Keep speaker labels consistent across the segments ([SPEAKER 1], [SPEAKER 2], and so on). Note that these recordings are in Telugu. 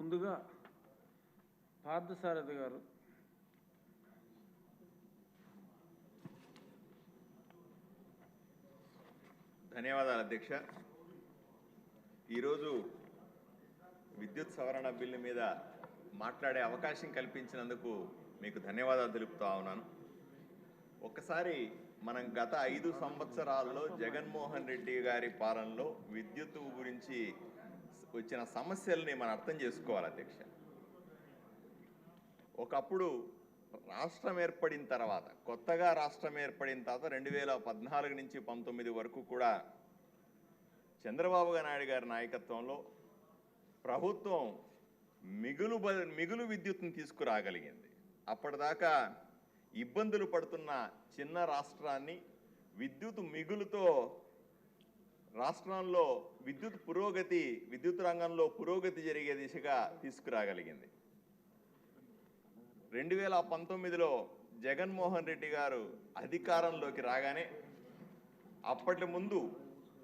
[SPEAKER 1] ముందుగా పార్థసారథి గారు
[SPEAKER 2] ధన్యవాదాలు అధ్యక్ష. ఈరోజు విద్యుత్ సవరణ బిల్లు మీద మాట్లాడే అవకాశం కల్పించినందుకు మీకు ధన్యవాదాలు తెలుపుతా ఉన్నాను. ఒక్కసారి మనం గత ఐదు సంవత్సరాల్లో జగన్మోహన్ రెడ్డి గారి పాలనలో విద్యుత్ గురించి వచ్చిన సమస్యల్ని మనం అర్థం చేసుకోవాలి అధ్యక్ష. ఒకప్పుడు రాష్ట్రం ఏర్పడిన తర్వాత కొత్తగా రాష్ట్రం ఏర్పడిన తర్వాత రెండు వేల పద్నాలుగు నుంచి పంతొమ్మిది వరకు కూడా చంద్రబాబు నాయుడు గారి నాయకత్వంలో ప్రభుత్వం మిగులు బ- మిగులు విద్యుత్ని తీసుకురాగలిగింది. అప్పటిదాకా ఇబ్బందులు పడుతున్న చిన్న రాష్ట్రాన్ని విద్యుత్ మిగులుతో రాష్ట్రంలో విద్యుత్ పురోగతి విద్యుత్ రంగంలో పురోగతి జరిగే దిశగా తీసుకురాగలిగింది. రెండు వేల పంతొమ్మిదిలో జగన్మోహన్ రెడ్డి గారు అధికారంలోకి రాగానే అప్పటి ముందు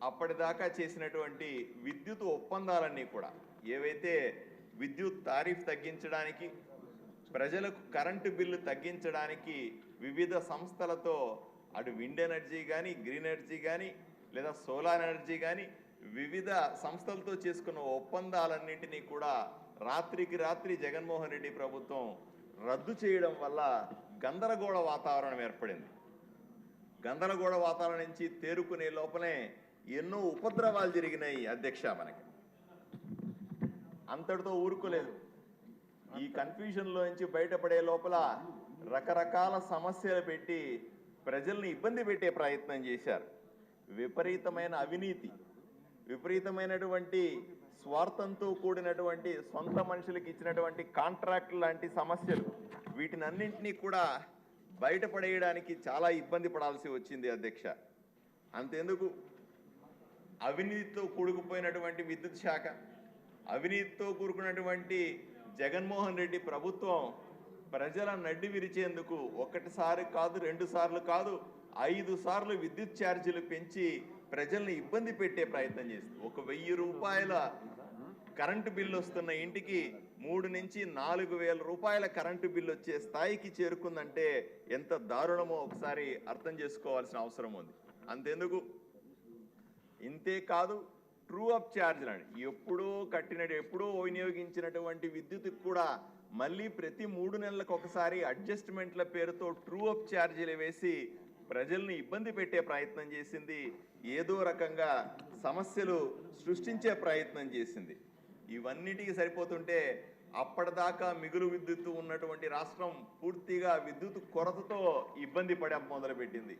[SPEAKER 2] అప్పటిదాకా చేసినటువంటి విద్యుత్ ఒప్పందాలన్నీ కూడా ఏవైతే విద్యుత్ తారీఫ్ తగ్గించడానికి ప్రజలకు కరెంటు బిల్లు తగ్గించడానికి వివిధ సంస్థలతో అటు విండ్ ఎనర్జీ కానీ గ్రీన్ ఎనర్జీ కానీ లేదా సోలార్ ఎనర్జీ కానీ వివిధ సంస్థలతో చేసుకున్న ఒప్పందాలన్నింటినీ కూడా రాత్రికి రాత్రి జగన్మోహన్ రెడ్డి ప్రభుత్వం రద్దు చేయడం వల్ల గందరగోళ వాతావరణం ఏర్పడింది. గందరగోళ వాతావరణం నుంచి తేరుకునే లోపలే ఎన్నో ఉపద్రవాలు జరిగినాయి అధ్యక్ష మనకి. అంతటితో ఊరుకోలేదు. ఈ కన్ఫ్యూజన్లో నుంచి బయటపడే లోపల రకరకాల సమస్యలు పెట్టి ప్రజల్ని ఇబ్బంది పెట్టే ప్రయత్నం చేశారు. విపరీతమైన అవినీతి విపరీతమైనటువంటి స్వార్థంతో కూడినటువంటి సొంత మనుషులకు ఇచ్చినటువంటి కాంట్రాక్ట్ లాంటి సమస్యలు వీటినన్నింటినీ కూడా బయటపడేయడానికి చాలా ఇబ్బంది పడాల్సి వచ్చింది అధ్యక్ష. అంతెందుకు? అవినీతితో కూడుకుపోయినటువంటి విద్యుత్ శాఖ అవినీతితో కూడుకున్నటువంటి జగన్మోహన్ రెడ్డి ప్రభుత్వం ప్రజల నడ్డి విరిచేందుకు ఒకటిసారి కాదు రెండు సార్లు కాదు ఐదు సార్లు విద్యుత్ ఛార్జీలు పెంచి ప్రజల్ని ఇబ్బంది పెట్టే ప్రయత్నం చేస్తుంది. ఒక వెయ్యి రూపాయల కరెంటు బిల్లు వస్తున్న ఇంటికి మూడు నుంచి నాలుగు వేల రూపాయల కరెంటు బిల్లు వచ్చే స్థాయికి చేరుకుందంటే ఎంత దారుణమో ఒకసారి అర్థం చేసుకోవాల్సిన అవసరం ఉంది. అంతెందుకు? ఇంతే కాదు ట్రూ అప్ ఛార్జ్లు అండి ఎప్పుడో కట్టినట్టు ఎప్పుడో వినియోగించినటువంటి విద్యుత్ కూడా మళ్ళీ ప్రతి మూడు నెలలకు ఒకసారి అడ్జస్ట్మెంట్ల పేరుతో ట్రూ అప్ ఛార్జీలు వేసి ప్రజల్ని ఇబ్బంది పెట్టే ప్రయత్నం చేసింది ఏదో రకంగా సమస్యలు సృష్టించే ప్రయత్నం చేసింది. ఇవన్నిటికి సరిపోతుంటే అప్పటిదాకా మిగులు విద్యుత్తు ఉన్నటువంటి రాష్ట్రం పూర్తిగా విద్యుత్ కొరతతో ఇబ్బంది పడే మొదలుపెట్టింది.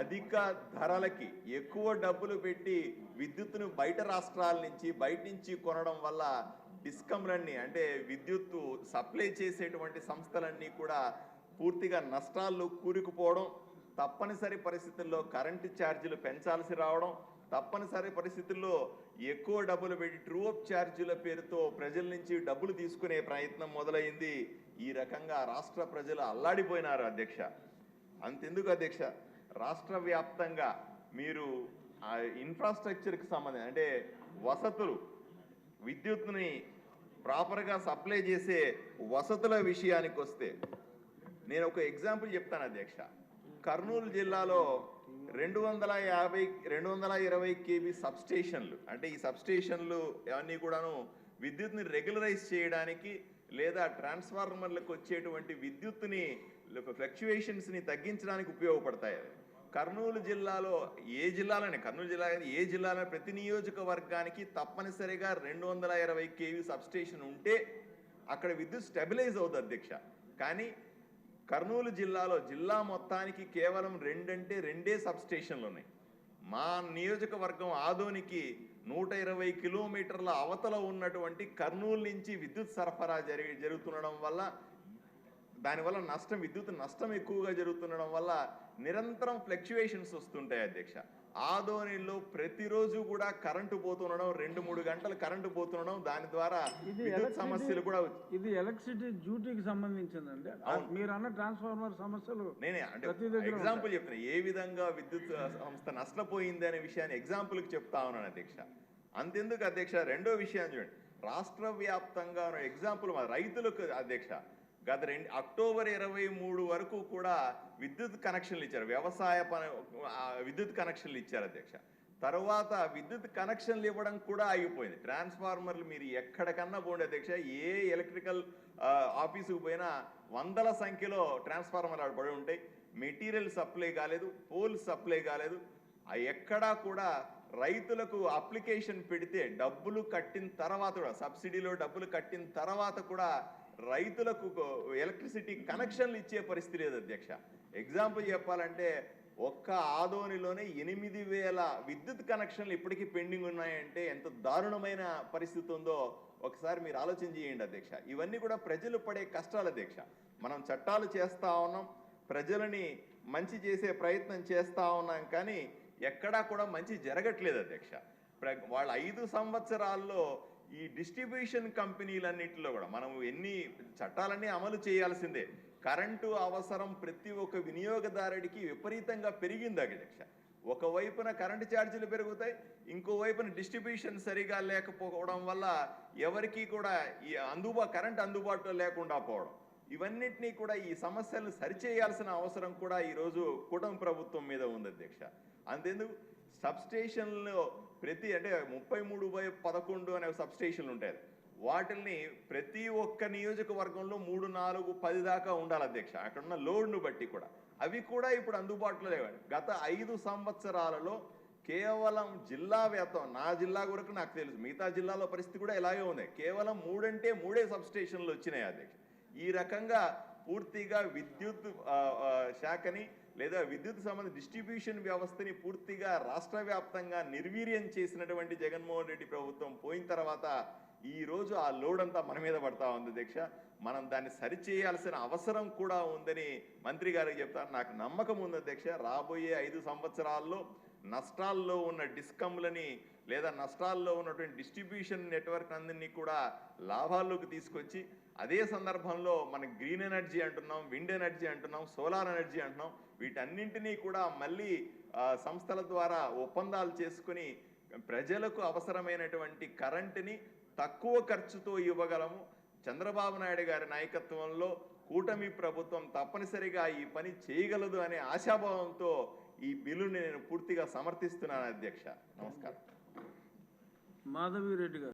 [SPEAKER 2] అధిక ధరలకి ఎక్కువ డబ్బులు పెట్టి విద్యుత్తును బయట రాష్ట్రాల నుంచి బయట నుంచి కొనడం వల్ల డిస్కంలన్నీ అంటే విద్యుత్తు సప్లై చేసేటువంటి సంస్థలన్నీ కూడా పూర్తిగా నష్టాల్లో కూరుకుపోవడం తప్పనిసరి పరిస్థితుల్లో కరెంటు ఛార్జీలు పెంచాల్సి రావడం తప్పనిసరి పరిస్థితుల్లో ఎక్కువ డబ్బులు పెట్టి ట్రూ అప్ ఛార్జీల పేరుతో ప్రజల నుంచి డబ్బులు తీసుకునే ప్రయత్నం మొదలైంది. ఈ రకంగా రాష్ట్ర ప్రజలు అల్లాడిపోయినారు అధ్యక్ష. అంతెందుకు అధ్యక్ష? రాష్ట్ర వ్యాప్తంగా మీరు ఇన్ఫ్రాస్ట్రక్చర్కి సంబంధించి అంటే వసతులు విద్యుత్ని ప్రాపర్గా సప్లై చేసే వసతుల విషయానికి వస్తే నేను ఒక ఎగ్జాంపుల్ చెప్తాను అధ్యక్ష. కర్నూలు జిల్లాలో రెండు వందల యాభై రెండు వందల ఇరవై కేబీ సబ్స్టేషన్లు అంటే ఈ సబ్స్టేషన్లు అవన్నీ కూడాను విద్యుత్ని రెగ్యులరైజ్ చేయడానికి లేదా ట్రాన్స్ఫార్మర్లకు వచ్చేటువంటి విద్యుత్ని ఫ్లక్చువేషన్స్ని తగ్గించడానికి ఉపయోగపడతాయి కర్నూలు జిల్లాలో ఏ జిల్లాలోనే కర్నూలు జిల్లా ఏ జిల్లాలో ప్రతి నియోజకవర్గానికి తప్పనిసరిగా రెండు వందల ఇరవై కేవీ సబ్స్టేషన్ ఉంటే అక్కడ విద్యుత్ స్టెబిలైజ్ అవుతుంది అధ్యక్ష. కానీ కర్నూలు జిల్లాలో జిల్లా మొత్తానికి కేవలం రెండంటే రెండే సబ్స్టేషన్లు ఉన్నాయి. మా నియోజకవర్గం ఆదోనికి నూట ఇరవై కిలోమీటర్ల అవతల ఉన్నటువంటి కర్నూలు నుంచి విద్యుత్ సరఫరా జరిగి జరుగుతుండడం వల్ల దానివల్ల నష్టం విద్యుత్ నష్టం ఎక్కువగా జరుగుతుండడం వల్ల నిరంతరం ఫ్లక్చువేషన్స్ వస్తుంటాయి అధ్యక్ష. ఆదోనిలో ప్రతిరోజు కూడా కరెంటు పోతుండడం రెండు మూడు గంటలు కరెంటు పోతుండడం దాని ద్వారా విద్యుత్ సమస్యలు కూడా
[SPEAKER 1] ఇది ఎలక్ట్రిసిటీ డ్యూటీకి సంబంధించిందండి. మీరు అన్న ట్రాన్స్ఫార్మర్ సమస్యలు
[SPEAKER 2] నేనే అంటే ఎగ్జాంపుల్ చెప్తున్నా. ఏ విధంగా విద్యుత్ సంస్థ నష్టపోయింది అనే విషయాన్ని ఎగ్జాంపుల్కి చెప్తా ఉన్నాను అధ్యక్ష. అంతెందుకు అధ్యక్ష? రెండో విషయాన్ని చూడండి. రాష్ట్ర వ్యాప్తంగా ఎగ్జాంపుల్ మా రైతులకు అధ్యక్ష. గత రెండు అక్టోబర్ ఇరవై మూడు వరకు కూడా విద్యుత్ కనెక్షన్లు ఇచ్చారు. వ్యవసాయ పని విద్యుత్ కనెక్షన్లు ఇచ్చారు అధ్యక్ష. తర్వాత విద్యుత్ కనెక్షన్లు ఇవ్వడం కూడా ఆగిపోయింది. ట్రాన్స్ఫార్మర్లు మీరు ఎక్కడికన్నా పోండి అధ్యక్ష. ఏ ఎలక్ట్రికల్ ఆఫీసుకు పోయినా వందల సంఖ్యలో ట్రాన్స్ఫార్మర్లు ఆడ పడి ఉంటాయి. మెటీరియల్ సప్లై కాలేదు పోల్ సప్లై కాలేదు. ఎక్కడా కూడా రైతులకు అప్లికేషన్ పెడితే డబ్బులు కట్టిన తర్వాత కూడా సబ్సిడీలో డబ్బులు కట్టిన తర్వాత కూడా రైతులకు ఎలక్ట్రిసిటీ కనెక్షన్లు ఇచ్చే పరిస్థితి లేదు అధ్యక్ష. ఎగ్జాంపుల్ చెప్పాలంటే ఒక్క ఆదోనిలోనే ఎనిమిది వేల విద్యుత్ కనెక్షన్లు ఇప్పటికీ పెండింగ్ ఉన్నాయంటే ఎంత దారుణమైన పరిస్థితి ఉందో ఒకసారి మీరు ఆలోచన చేయండి అధ్యక్ష. ఇవన్నీ కూడా ప్రజలు పడే కష్టాలు అధ్యక్ష. మనం చట్టాలు చేస్తూ ఉన్నాం ప్రజలని మంచి చేసే ప్రయత్నం చేస్తూ ఉన్నాం కానీ ఎక్కడా కూడా మంచి జరగట్లేదు అధ్యక్ష. ప్ర- వాళ్ళ ఐదు సంవత్సరాల్లో ఈ డిస్ట్రిబ్యూషన్ కంపెనీలన్నింటిలో కూడా మనం ఎన్ని చట్టాలన్నీ అమలు చేయాల్సిందే. కరెంటు అవసరం ప్రతి ఒక్క వినియోగదారుడికి విపరీతంగా పెరిగింది అధ్యక్ష ఒకవైపున కరెంటు ఛార్జీలు పెరుగుతాయి ఇంకో వైపున డిస్ట్రిబ్యూషన్ సరిగా లేకపోవడం వల్ల ఎవరికీ కూడా ఈ అందుబా కరెంట్ అందుబాటులో లేకుండా పోవడం. ఇవన్నిటినీ కూడా ఈ సమస్యలను సరిచేయాల్సిన అవసరం కూడా ఈరోజు కూటమి ప్రభుత్వం మీద ఉంది అధ్యక్ష. అంతేందుకు? సబ్ స్టేషన్లో ప్రతి అంటే ముప్పై మూడు బై పదకొండు అనే సబ్ స్టేషన్లు ఉంటాయి. వాటిల్ని ప్రతి ఒక్క నియోజకవర్గంలో మూడు నాలుగు పది దాకా ఉండాలి అధ్యక్ష. అక్కడ ఉన్న లోడ్ను బట్టి కూడా. అవి కూడా ఇప్పుడు అందుబాటులో లేవు గత ఐదు సంవత్సరాలలో కేవలం జిల్లా వ్యాప్తం నా జిల్లా వరకు నాకు తెలుసు. మిగతా జిల్లాలో పరిస్థితి కూడా ఇలాగే ఉంది. కేవలం మూడంటే మూడే సబ్ స్టేషన్లు వచ్చినాయి అధ్యక్ష. ఈ రకంగా పూర్తిగా విద్యుత్ శాఖని లేదా విద్యుత్ సంబంధ డిస్ట్రిబ్యూషన్ వ్యవస్థని పూర్తిగా రాష్ట్ర వ్యాప్తంగా నిర్వీర్యం చేసినటువంటి జగన్మోహన్ రెడ్డి ప్రభుత్వం పోయిన తర్వాత ఈ రోజు ఆ లోడ్ అంతా మన మీద పడతా ఉంది దీక్ష. మనం దాన్ని సరిచేయాల్సిన అవసరం కూడా ఉందని మంత్రి గారికి చెప్తాను. నాకు నమ్మకం ఉంది దీక్ష. రాబోయే ఐదు సంవత్సరాల్లో నష్టాల్లో ఉన్న డిస్కమ్లని లేదా నష్టాల్లో ఉన్నటువంటి డిస్ట్రిబ్యూషన్ నెట్వర్క్ అందరినీ కూడా లాభాల్లోకి తీసుకొచ్చి అదే సందర్భంలో మనం గ్రీన్ ఎనర్జీ అంటున్నాం విండ్ ఎనర్జీ అంటున్నాం సోలార్ ఎనర్జీ అంటున్నాం వీటన్నింటినీ కూడా మళ్ళీ సంస్థల ద్వారా ఒప్పందాలు చేసుకుని ప్రజలకు అవసరమైనటువంటి కరెంటుని తక్కువ ఖర్చుతో ఇవ్వగలము. చంద్రబాబు నాయుడు గారి నాయకత్వంలో కూటమి ప్రభుత్వం తప్పనిసరిగా ఈ పని చేయగలదు అనే ఆశాభావంతో ఈ బిల్లుని నేను పూర్తిగా సమర్థిస్తున్నాను అధ్యక్ష. నమస్కారం.
[SPEAKER 1] మాధవి రెడ్డి గారు.